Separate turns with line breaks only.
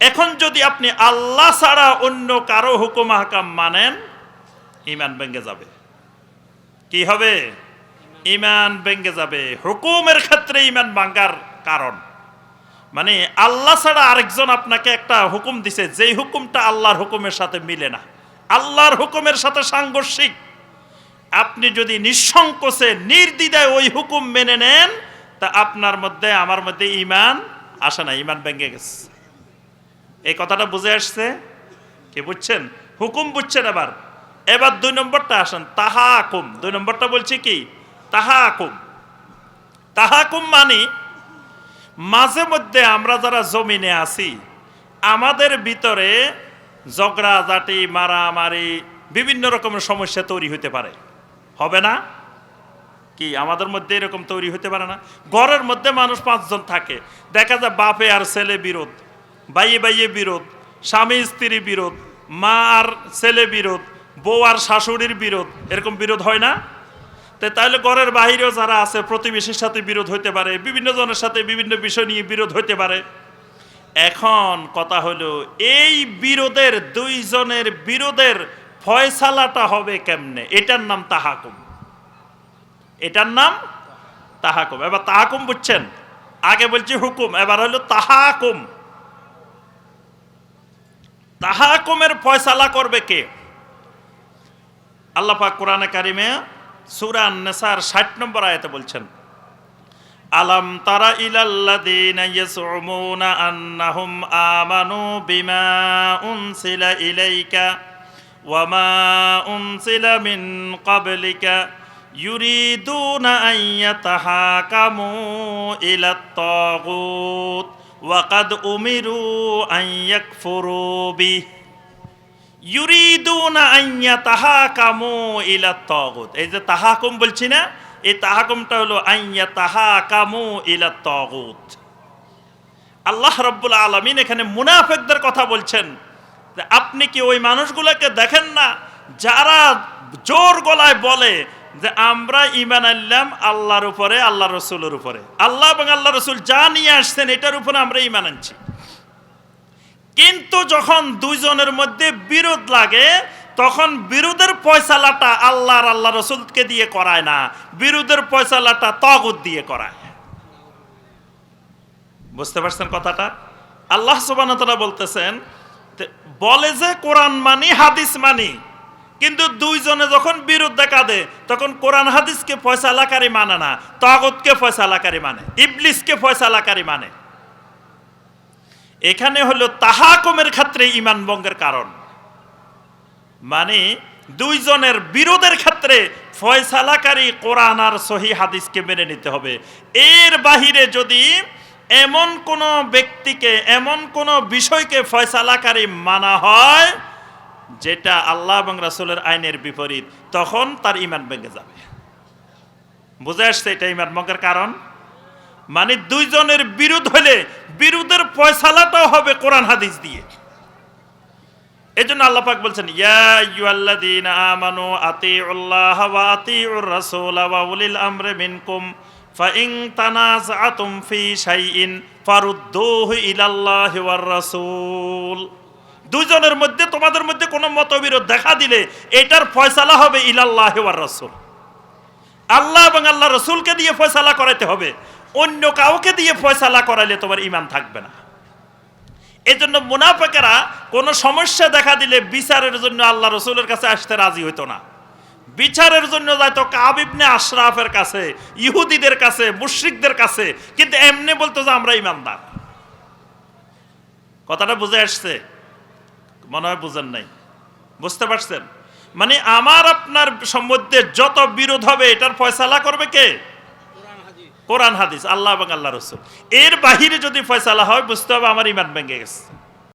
এখন যদি আপনি আল্লাহ ছাড়া অন্য কারও হুকুম হাকাম মানেন ইমান ভেঙ্গে যাবে। কি হবে? ইমান ভেঙ্গে যাবে। হুকুমের ক্ষেত্রে ইমান ভাঙ্গার কারণ। মানে আল্লাহ ছাড়া আরেকজন আপনাকে একটা হুকুম দিছে, যেই হুকুমটা আল্লাহর হুকুমের সাথে মিলে না। আল্লাহর হুকুমের সাথে সাংঘর্ষিক। আপনি যদি নিঃসংকোচে, নির্দ্বিধায় ওই হুকুম মেনে নেন, তা আপনার মধ্যে, আমার মধ্যে ইমান আসে না ইমান ভেঙে গেছে। এই কথাটা বুঝে আসছে? কি বুঝছেন? হুকুম বুঝছেন এবার এবার দুই নম্বরটা আসেন তাহা আকুম দুই নম্বরটা বলছি কি? তাহা আকুম তাহা আকুম মানে মাঝে মধ্যে আমরা যারা জমিনে আছি, আমাদের ভিতরে ঝগড়াঝাটি, মারামারি, বিভিন্ন রকমের সমস্যা তৈরি হতে পারে। হবে না? কি, আমাদের মধ্যে এরকম তৈরি হতে পারে না? ঘরের মধ্যে মানুষ পাঁচজন থাকে। দেখা যায় বাপে আর ছেলে বিরোধ। বাইয়ে বাইয়ে বিরোধ, স্বামী স্ত্রী বিরোধ, মা আর ছেলে বিরোধ, বউ আর শাশুড়ির বিরোধ, এরকম বিরোধ হয় না? তো তাহলে ঘরের বাহিরেও যারা আছে, প্রতিবেশীর সাথে বিরোধ হইতে পারে, বিভিন্ন জনের সাথে বিভিন্ন বিষয় নিয়ে বিরোধ হইতে পারে। এখন কথা হলো, এই বিরোধের দুইজনের বিরোধের ফয়সালাটা হবে কেমনে? এটার নাম তাহাকুম। এটার নাম তাহাকুম। এবার তাহাকুম বুঝছেন? আগে বলছি হুকুম, এবার হলো তাহাকুম। তাহাকুমের ফয়সালা করবে কে? আল্লাহ পাক কোরআনে কারিমে সূরা ষাট নম্বর আয়াতে বলছেন, আলম তারা ইলাল্লাযীনা আমানু বিমা ইলাইকা ওয়াকাদ উমিরু আন ইয়াকফুরু বিহি ইউরিদুনা আইয়া তাহাকামু ইলা তাগুত এই যে তাহাকুম বলছি না, এই তাহাকুমটা হলো আইয়া তাহাকামু ইলা তাগুত আল্লাহ রাব্বুল আলামিন এখানে মুনাফেকদের কথা বলছেন আপনি কি ওই মানুষগুলোকে দেখেন না, যারা জোর গলায় বলে যে আমরা ইমান আনলাম আল্লাহর উপরে আল্লাহ রসুলের উপরে। আল্লাহ এবং আল্লাহ রসুল যা নিয়ে আসছেন, এটার উপরে আমরা ইমান আনছি। কিন্তু যখন দুইজনের মধ্যে বিরোধ লাগে, তখন বিরোধের পয়সালাটা আল্লাহর আল্লাহ রসুলকে দিয়ে করায় না। বিরোধের পয়সালাটা তগুদ দিয়ে করায়। বুঝতে পারছেন কথাটা? আল্লাহ সুবান বলতেছেন বলে যে কোরআন মানি, হাদিস মানি কিন্তু দুইজনে যখন দেখা দেয় তখন কোরআন হাদিসকে ফয়সালাকারী মানে না, তগতকে ফয়সালাকারী মানে ইবলিসকে ফয়সালাকারী মানে। এখানে হলো তাহাকুমের ক্ষেত্রে ইমান ভঙ্গের কারণ। মানে দুইজনের বিরোধের ক্ষেত্রে ফয়সালাকারী কোরআন আর সহি হাদিসকে মেনে নিতে হবে। এর বাহিরে যদি এমন কোনো ব্যক্তিকে, এমন কোনো বিষয়কে ফয়সালাকারী মানা হয় যেটা আল্লাহ এবং রাসুলের আইনের বিপরীত, তখন তার ইমান ভেঙে যাবে। বুঝে আসছে এটা ইমান ভঙ্গের কারণ? মানে দুইজনের বিরোধ হলে বিরোধের ফয়সালাটাও হবে কোরআন হাদিস দিয়ে। এই জন্য আল্লাহ পাক বলছেন, ইয়া রাসূল ওয়া উলিল আমরি মিনকুম ফাইন তানাযাতুম ফি শাইইন ফারুদ্দুহু ইলাল্লাহি ওয়ার রাসূল। দুইজনের মধ্যে, তোমাদের মধ্যে কোনো মতবিরোধ দেখা দিলে এটার ফয়সালা হবে ইলাল্লাহ রাসূল। আল্লাহ এবং আল্লাহ রসুলকে দিয়ে ফয়সালা করাইতে হবে। অন্য কাউকে দিয়ে ফয়সালা করাইলে তোমার ইমান থাকবে না। এই জন্য মুনাফেকেরা কোনো সমস্যা দেখা দিলে বিচারের জন্য আল্লাহ রসুলের কাছে আসতে রাজি হইতো না। বিচারের জন্য যাইতো কাবিবনে আশরাফের কাছে, ইহুদিদের কাছে, মুশ্রিকদের কাছে, কিন্তু এমনি বলতো যে আমরা ইমানদার কথাটা বুঝে আসছে? মনে হয় বুঝেন নাই। বুঝতে পারছেন? মানে আমার আপনার সম্বন্ধে যত বিরোধ হবে এটার ফয়সালা করবে কে? কোরআন হাদিস। আল্লাহ এবং আল্লাহ রসুল। এর বাহিরে যদি ফয়সালা হয় বুঝতে হবে আমার ইমান ভেঙে গেছে।